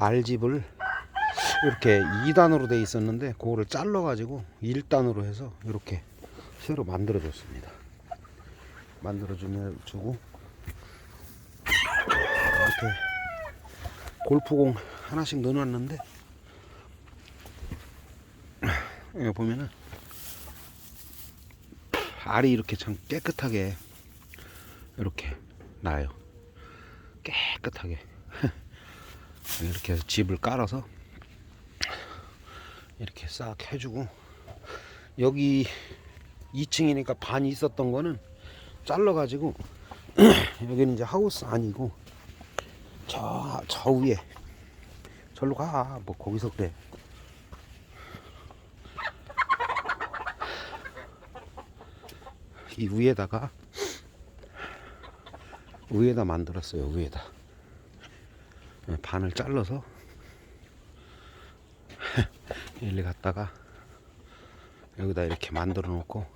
알집을 이렇게 2단으로 돼 있었는데 그거를 잘라 가지고 1단으로 해서 이렇게 새로 만들어 줬습니다. 만들어 주고 이렇게 골프공 하나씩 넣어 놨는데 여기 보면은 알이 이렇게 참 깨끗하게 이렇게 나요. 깨끗하게 이렇게 해서 집을 깔아서 이렇게 싹 해주고 여기 2층이니까 반이 있었던 거는 잘라가지고 여기는 이제 하우스 아니고 저, 저 위에 절로 가. 뭐 거기서 그래. 이 위에다가 위에다 만들었어요 위에다. 예, 반을 잘라서 일리 갔다가 여기다 이렇게 만들어 놓고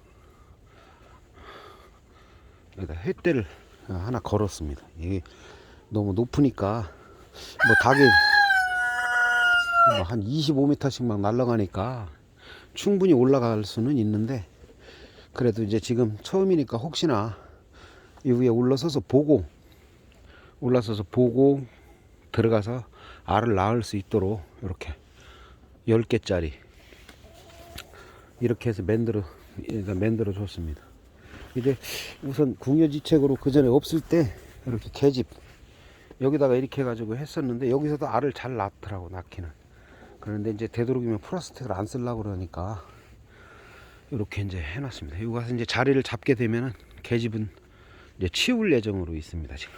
여기다 횃대를 하나 걸었습니다. 이게 너무 높으니까 뭐 닭이 뭐 한 25m씩 막 날아가니까 충분히 올라갈 수는 있는데 그래도 이제 지금 처음이니까 혹시나 이 위에 올라서서 보고 올라서서 보고 들어가서 알을 낳을 수 있도록 이렇게 10개짜리 이렇게 해서 만들어 만들어 줬습니다. 이제 우선 궁여지책으로 그 전에 없을 때 이렇게 계집 여기다가 이렇게 해가지고 했었는데 여기서도 알을 잘 낳더라고 낳기는 그런데 이제 되도록이면 플라스틱을 안 쓰려고 그러니까 이렇게 이제 해놨습니다. 여기 가서 이제 자리를 잡게 되면은 계집은 이제 치울 예정으로 있습니다 지금.